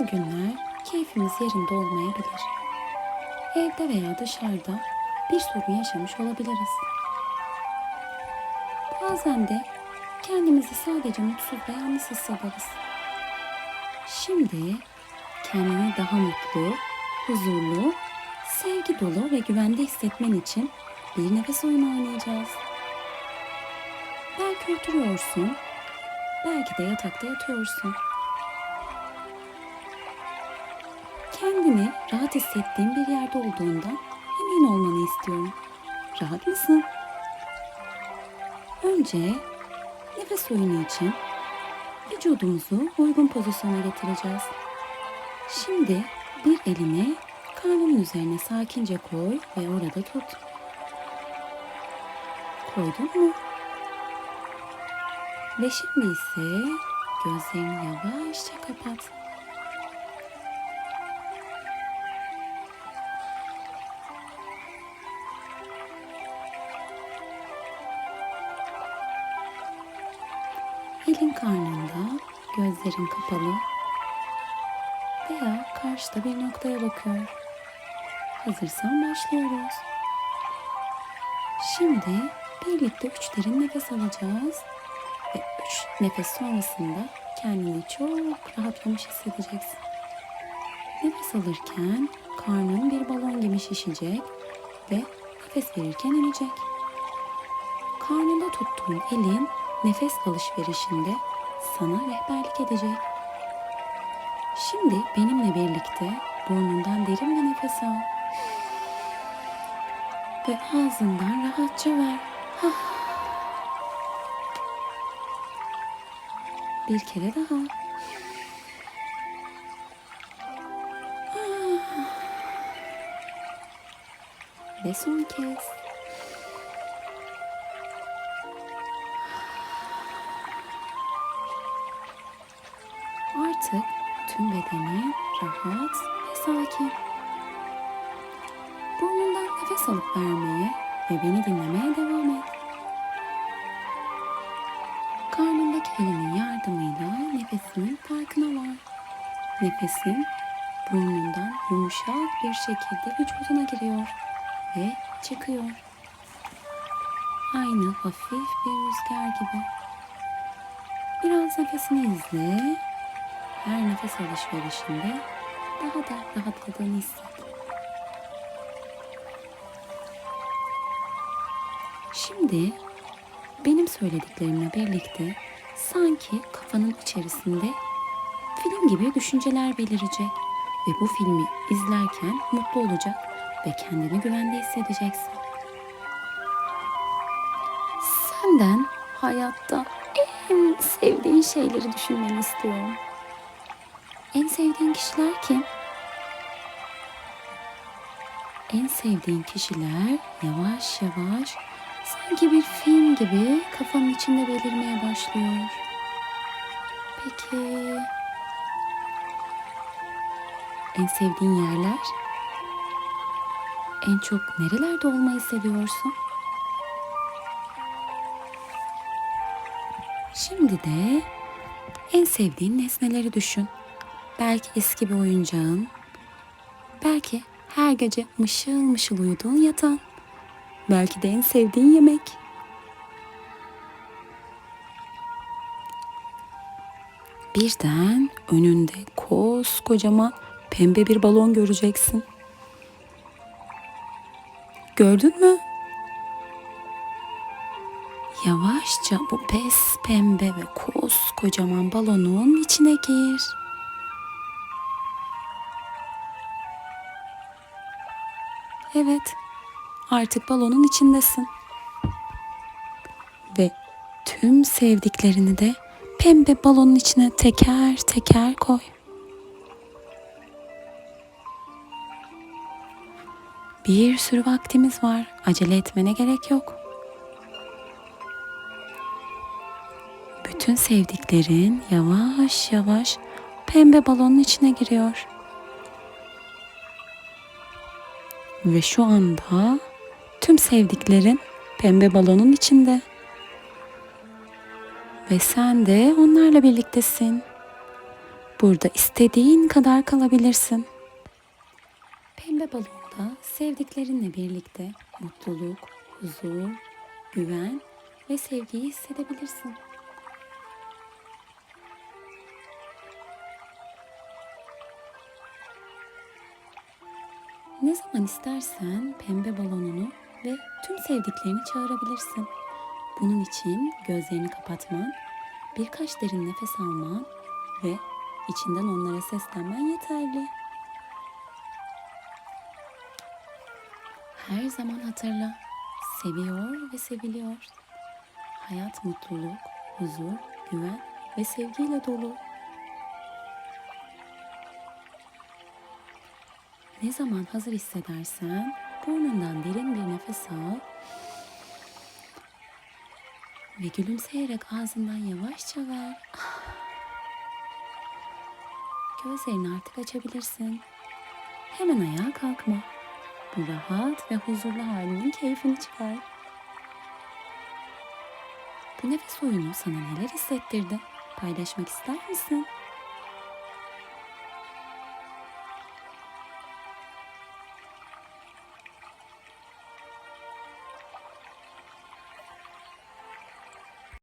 Bazı günler keyfimiz yerinde olmayabilir. Evde veya dışarıda bir sorun yaşamış olabiliriz. Bazen de kendimizi sadece mutsuz ve yalnız hissederiz. Şimdi kendini daha mutlu, huzurlu, sevgi dolu ve güvende hissetmen için bir nefes oyunu oynayacağız. Belki oturuyorsun, belki de yatakta yatıyorsun. Kendini rahat hissettiğin bir yerde olduğundan emin olmanı istiyorum. Rahat mısın? Önce nefes oyunu için vücudumuzu uygun pozisyona getireceğiz. Şimdi bir elini karnının üzerine sakince koy ve orada tut. Koydun mu? Ve şimdi ise gözlerini yavaşça kapat. Elin karnında, gözlerin kapalı veya karşıda bir noktaya bakıyor. Hazırsan başlıyoruz. Şimdi birlikte üç derin nefes alacağız ve üç nefes sonrasında kendini çok rahatlamış hissedeceksin. Nefes alırken karnın bir balon gibi şişecek ve nefes verirken inecek. Karnında tuttuğun elin nefes alışverişinde sana rehberlik edecek. Şimdi benimle birlikte burnundan derin bir nefes al. Ve ağzından rahatça ver. Bir kere daha. Ah. Ve son kez. Artık tüm bedeni rahat ve sakin. Burnundan nefes alıp vermeye ve beni dinlemeye devam et. Karnındaki elinin yardımıyla nefesinin farkına var. Nefesin burnundan yumuşak bir şekilde vücuduna giriyor ve çıkıyor. Aynı hafif bir rüzgar gibi. Biraz nefesini izle her nefes alışverişinde daha da rahatladığını hisset. Şimdi benim söylediklerimle birlikte sanki kafanın içerisinde film gibi düşünceler belirecek ve bu filmi izlerken mutlu olacak ve kendini güvende hissedeceksin. Senden hayatta en sevdiğin şeyleri düşünmeni istiyorum. En sevdiğin kişiler kim? En sevdiğin kişiler yavaş yavaş sanki bir film gibi kafanın içinde belirmeye başlıyor. Peki en sevdiğin yerler? En çok nerelerde olmayı seviyorsun? Şimdi de en sevdiğin nesneleri düşün. Belki eski bir oyuncağın, belki her gece mışıl mışıl uyuduğun yatağın, belki de en sevdiğin yemek. Birden önünde koskocaman pembe bir balon göreceksin. Gördün mü? Yavaşça bu pes pembe ve koskocaman balonun içine gir. Evet, artık balonun içindesin. Ve tüm sevdiklerini de pembe balonun içine teker teker koy. Bir sürü vaktimiz var. Acele etmene gerek yok. Bütün sevdiklerin yavaş yavaş pembe balonun içine giriyor. Ve şu anda tüm sevdiklerin pembe balonun içinde. Ve sen de onlarla birliktesin. Burada istediğin kadar kalabilirsin. Pembe balonda sevdiklerinle birlikte mutluluk, huzur, güven ve sevgiyi hissedebilirsin. Ne zaman istersen pembe balonunu ve tüm sevdiklerini çağırabilirsin. Bunun için gözlerini kapatman, birkaç derin nefes alman ve içinden onlara seslenmen yeterli. Her zaman hatırla, seviyor ve seviliyor. Hayat mutluluk, huzur, güven ve sevgiyle dolu. Ne zaman hazır hissedersen burnundan derin bir nefes al ve gülümseyerek ağzından yavaşça ver. Gözlerini artık açabilirsin. Hemen ayağa kalkma. Bu rahat ve huzurlu halinin keyfini çıkar. Bu nefes oyunu sana neler hissettirdi? Paylaşmak ister misin?